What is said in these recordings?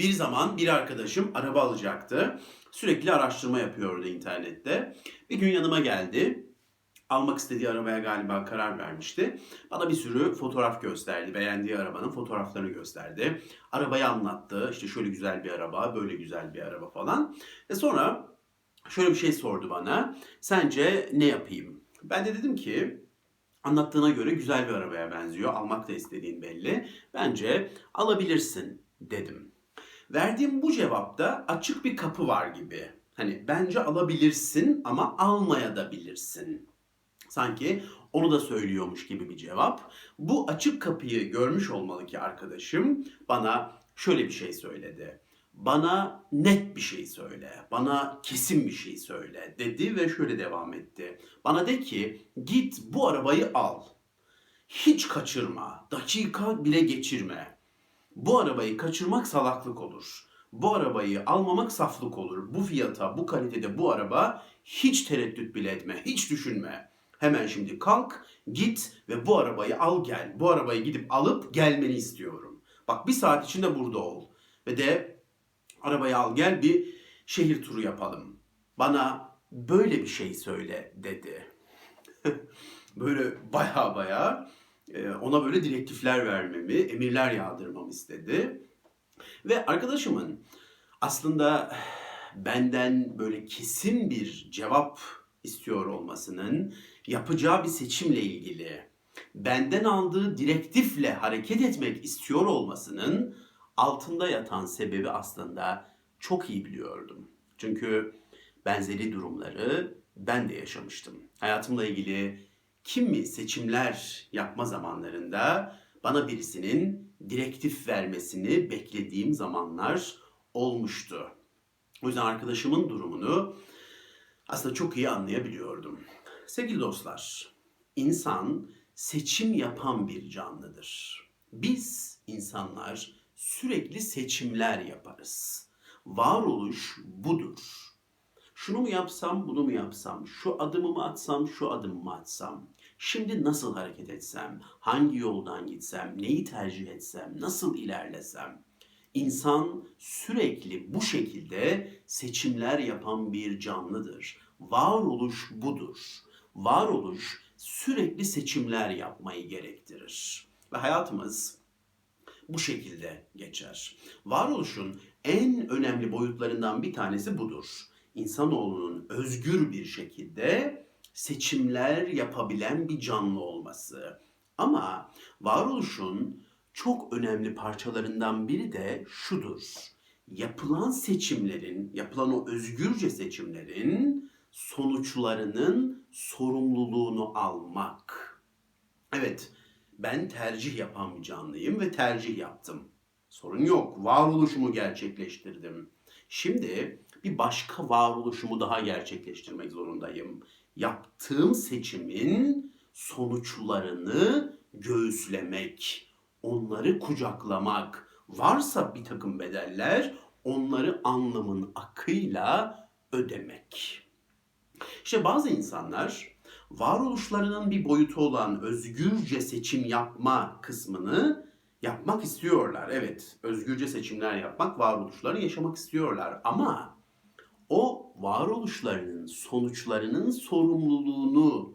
Bir zaman bir arkadaşım araba alacaktı. Sürekli araştırma yapıyordu internette. Bir gün yanıma geldi. Almak istediği arabaya galiba karar vermişti. Bana bir sürü fotoğraf gösterdi. Beğendiği arabanın fotoğraflarını gösterdi. Arabayı anlattı. İşte şöyle güzel bir araba, böyle güzel bir araba falan. Ve sonra şöyle bir şey sordu bana. Sence ne yapayım? Ben de dedim ki anlattığına göre güzel bir arabaya benziyor. Almak da istediğin belli. Bence alabilirsin dedim. Verdiğim bu cevapta açık bir kapı var gibi. Hani bence alabilirsin ama almaya da bilirsin. Sanki onu da söylüyormuş gibi bir cevap. Bu açık kapıyı görmüş olmalı ki arkadaşım bana şöyle bir şey söyledi. Bana net bir şey söyle, bana kesin bir şey söyle dedi ve şöyle devam etti. Bana de ki git bu arabayı al. Hiç kaçırma, dakika bile geçirme. Bu arabayı kaçırmak salaklık olur. Bu arabayı almamak saflık olur. Bu fiyata, bu kalitede bu araba hiç tereddüt bile etme, hiç düşünme. Hemen şimdi kalk, git ve bu arabayı al gel. Bu arabayı gidip alıp gelmeni istiyorum. Bak bir saat içinde burada ol. Ve de arabayı al gel bir şehir turu yapalım. Bana böyle bir şey söyle dedi. böyle baya baya ona böyle direktifler vermemi, emirler yağdırmamı istedi. Ve arkadaşımın aslında benden böyle kesin bir cevap istiyor olmasının yapacağı bir seçimle ilgili benden aldığı direktifle hareket etmek istiyor olmasının altında yatan sebebi aslında çok iyi biliyordum. Çünkü benzeri durumları ben de yaşamıştım. Hayatımla ilgili kimi seçimler yapma zamanlarında bana birisinin direktif vermesini beklediğim zamanlar olmuştu. O yüzden arkadaşımın durumunu aslında çok iyi anlayabiliyordum. Sevgili dostlar, insan seçim yapan bir canlıdır. Biz insanlar sürekli seçimler yaparız. Varoluş budur. Şunu mu yapsam, bunu mu yapsam, şu adımı mı atsam, şu adımı mı atsam, şimdi nasıl hareket etsem, hangi yoldan gitsem, neyi tercih etsem, nasıl ilerlesem. İnsan sürekli bu şekilde seçimler yapan bir canlıdır. Varoluş budur. Varoluş sürekli seçimler yapmayı gerektirir. Ve hayatımız bu şekilde geçer. Varoluşun en önemli boyutlarından bir tanesi budur. İnsanoğlunun özgür bir şekilde seçimler yapabilen bir canlı olması. Ama varoluşun çok önemli parçalarından biri de şudur. Yapılan seçimlerin, yapılan o özgürce seçimlerin sonuçlarının sorumluluğunu almak. Evet, ben tercih yapan bir canlıyım ve tercih yaptım. Sorun yok, varoluşumu gerçekleştirdim. Şimdi bir başka varoluşumu daha gerçekleştirmek zorundayım. Yaptığım seçimin sonuçlarını göğüslemek, onları kucaklamak, varsa bir takım bedeller onları anlamın akıyla ödemek. İşte bazı insanlar varoluşlarının bir boyutu olan özgürce seçim yapma kısmını yapmak istiyorlar. Evet, özgürce seçimler yapmak, varoluşlarını yaşamak istiyorlar ama o varoluşlarının sonuçlarının sorumluluğunu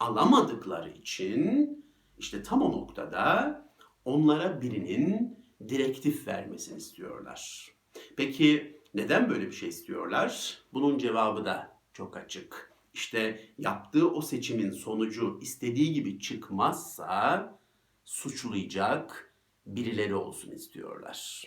alamadıkları için işte tam o noktada onlara birinin direktif vermesini istiyorlar. Peki neden böyle bir şey istiyorlar? Bunun cevabı da çok açık. İşte yaptığı o seçimin sonucu istediği gibi çıkmazsa suçlayacak birileri olsun istiyorlar.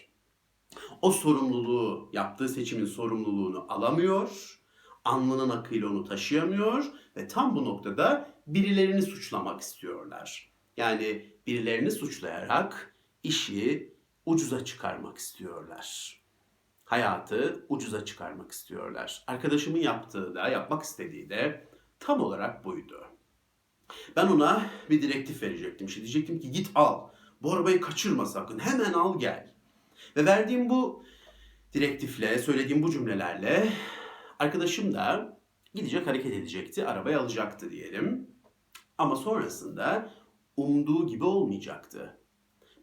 O sorumluluğu, yaptığı seçimin sorumluluğunu alamıyor, alnının akıyla onu taşıyamıyor ve tam bu noktada birilerini suçlamak istiyorlar. Yani birilerini suçlayarak işi ucuza çıkarmak istiyorlar. Hayatı ucuza çıkarmak istiyorlar. Arkadaşımın yaptığı da, yapmak istediği de tam olarak buydu. Ben ona bir direktif verecektim. İşte diyecektim ki git al. Bu arabayı kaçırma sakın. Hemen al gel. Ve verdiğim bu direktifle, söylediğim bu cümlelerle arkadaşım da gidecek hareket edecekti. Arabayı alacaktı diyelim. Ama sonrasında umduğu gibi olmayacaktı.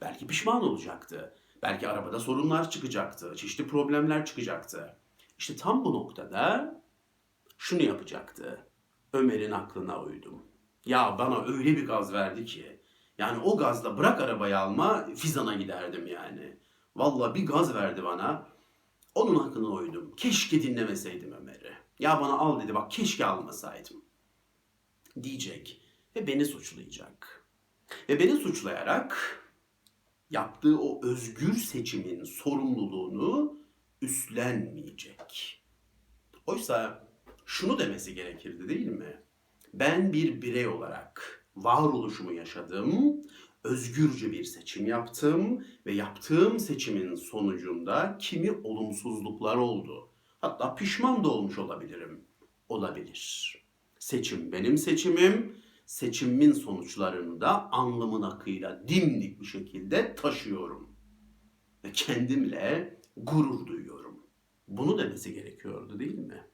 Belki pişman olacaktı. Belki arabada sorunlar çıkacaktı, çeşitli problemler çıkacaktı. İşte tam bu noktada şunu yapacaktı. Ömer'in aklına uydum. Ya bana öyle bir gaz verdi ki. Yani o gazla bırak arabayı alma Fizan'a giderdim yani. Vallahi bir gaz verdi bana. Onun aklına uydum. Keşke dinlemeseydim Ömer'i. Ya bana al dedi bak keşke almasaydım. Diyecek ve beni suçlayacak. Ve beni suçlayarak yaptığı o özgür seçimin sorumluluğunu üstlenmeyecek. Oysa şunu demesi gerekirdi değil mi? Ben bir birey olarak varoluşumu yaşadım, özgürce bir seçim yaptım ve yaptığım seçimin sonucunda kimi olumsuzluklar oldu. Hatta pişman da olmuş olabilirim. Olabilir. Seçim benim seçimim. Seçimimin sonuçlarını da anlamın akıyla dimdik bir şekilde taşıyorum. Ve kendimle gurur duyuyorum. Bunu demesi gerekiyordu değil mi?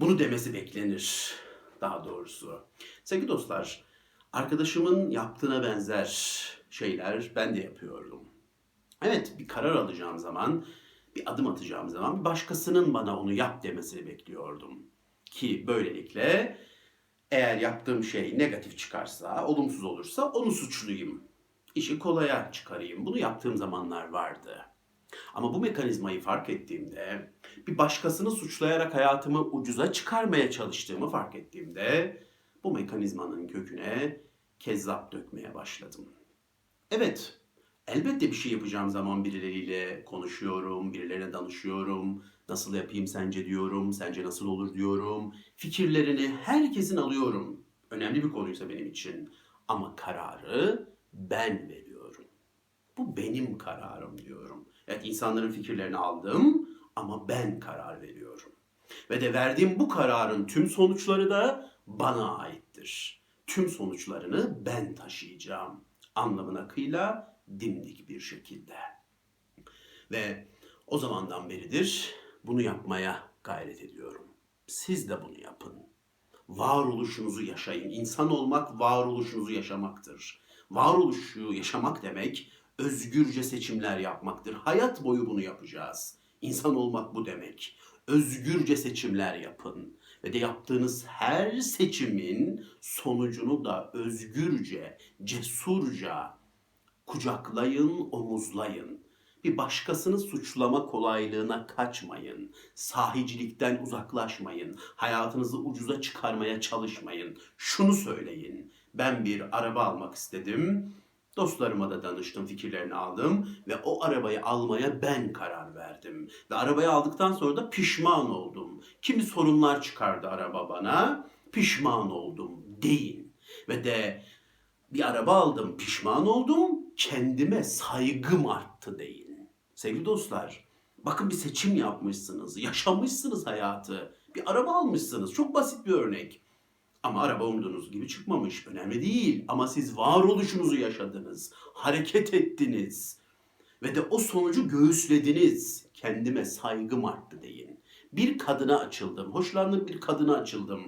Bunu demesi beklenir daha doğrusu. Sevgili dostlar, arkadaşımın yaptığına benzer şeyler ben de yapıyordum. Evet, bir karar alacağım zaman, bir adım atacağım zaman bir başkasının bana onu yap demesini bekliyordum. Ki böylelikle eğer yaptığım şey negatif çıkarsa, olumsuz olursa onu suçluyum. İşi kolaya çıkarayım. Bunu yaptığım zamanlar vardı. Ama bu mekanizmayı fark ettiğimde, bir başkasını suçlayarak hayatımı ucuza çıkarmaya çalıştığımı fark ettiğimde, bu mekanizmanın köküne kezzap dökmeye başladım. Evet, elbette bir şey yapacağım zaman birileriyle konuşuyorum, birilerine danışıyorum. Nasıl yapayım sence diyorum, sence nasıl olur diyorum. Fikirlerini herkesin alıyorum. Önemli bir konuysa benim için. Ama kararı ben veriyorum. Bu benim kararım diyorum. Evet insanların fikirlerini aldım ama ben karar veriyorum. Ve de verdiğim bu kararın tüm sonuçları da bana aittir. Tüm sonuçlarını ben taşıyacağım. Anlamına kıyla dimdik bir şekilde. Ve o zamandan beridir bunu yapmaya gayret ediyorum. Siz de bunu yapın. Varoluşunuzu yaşayın. İnsan olmak varoluşunuzu yaşamaktır. Varoluşu yaşamak demek özgürce seçimler yapmaktır. Hayat boyu bunu yapacağız. İnsan olmak bu demek. Özgürce seçimler yapın ve de yaptığınız her seçimin sonucunu da özgürce, cesurca kucaklayın, omuzlayın. Bir başkasını suçlama kolaylığına kaçmayın. Sahicilikten uzaklaşmayın. Hayatınızı ucuza çıkarmaya çalışmayın. Şunu söyleyin. Ben bir araba almak istedim Dostlarıma da danıştım, fikirlerini aldım ve o arabayı almaya ben karar verdim. Ve arabayı aldıktan sonra da pişman oldum. Kimi sorunlar çıkardı araba bana, pişman oldum deyin. Ve de bir araba aldım, pişman oldum, kendime saygım arttı deyin. Sevgili dostlar, bakın bir seçim yapmışsınız, yaşamışsınız hayatı. Bir araba almışsınız, çok basit bir örnek. Ama araba umduğunuz gibi çıkmamış. Önemli değil. Ama siz varoluşunuzu yaşadınız. Hareket ettiniz. Ve de o sonucu göğüslediniz. Kendime saygım arttı deyin. Bir kadına açıldım. Hoşlandığım bir kadına açıldım.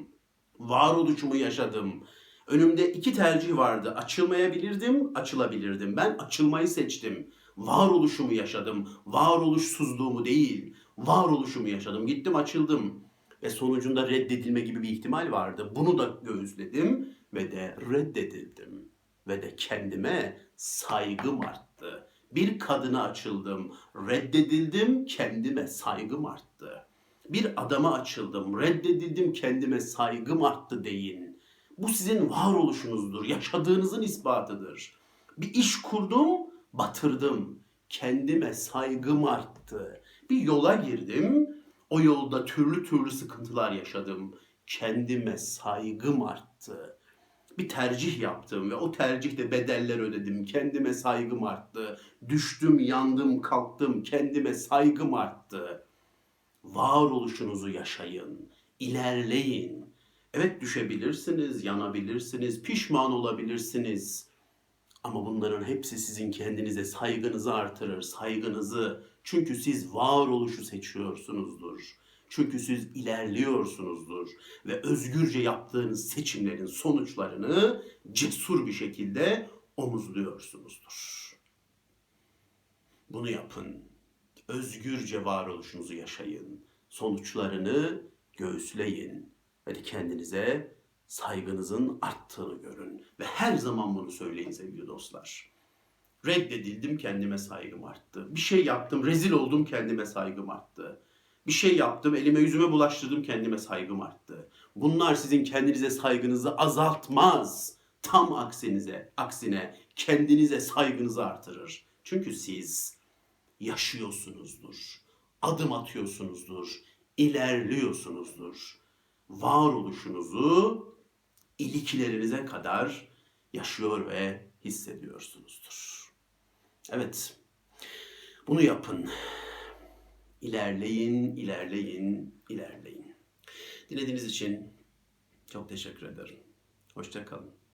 Varoluşumu yaşadım. Önümde iki tercih vardı. Açılmayabilirdim, açılabilirdim. Ben açılmayı seçtim. Varoluşumu yaşadım. Varoluşsuzluğumu değil, varoluşumu yaşadım. Gittim açıldım ve sonucunda reddedilme gibi bir ihtimal vardı. Bunu da göğüsledim ve de reddedildim. Ve de kendime saygım arttı. Bir kadına açıldım, reddedildim, kendime saygım arttı. Bir adama açıldım, reddedildim, kendime saygım arttı deyin. Bu sizin varoluşunuzdur, yaşadığınızın ispatıdır. Bir iş kurdum, batırdım. Kendime saygım arttı. Bir yola girdim, o yolda türlü türlü sıkıntılar yaşadım. Kendime saygım arttı. Bir tercih yaptım ve o tercihte bedeller ödedim. Kendime saygım arttı. Düştüm, yandım, kalktım. Kendime saygım arttı. Varoluşunuzu yaşayın. ilerleyin. Evet düşebilirsiniz, yanabilirsiniz, pişman olabilirsiniz. Ama bunların hepsi sizin kendinize saygınızı artırır, saygınızı. Çünkü siz varoluşu seçiyorsunuzdur. Çünkü siz ilerliyorsunuzdur ve özgürce yaptığınız seçimlerin sonuçlarını cesur bir şekilde omuzluyorsunuzdur. Bunu yapın. Özgürce varoluşunuzu yaşayın. Sonuçlarını göğüsleyin. Ve kendinize saygınızın arttığını görün. Ve her zaman bunu söyleyin sevgili dostlar. Reddedildim kendime saygım arttı. Bir şey yaptım rezil oldum kendime saygım arttı. Bir şey yaptım elime yüzüme bulaştırdım kendime saygım arttı. Bunlar sizin kendinize saygınızı azaltmaz. Tam aksinize, aksine kendinize saygınızı artırır. Çünkü siz yaşıyorsunuzdur. Adım atıyorsunuzdur. ilerliyorsunuzdur. Varoluşunuzu iliklerinize kadar yaşıyor ve hissediyorsunuzdur. Evet. Bunu yapın. İlerleyin, ilerleyin, ilerleyin. Dinlediğiniz için çok teşekkür ederim. Hoşça kalın.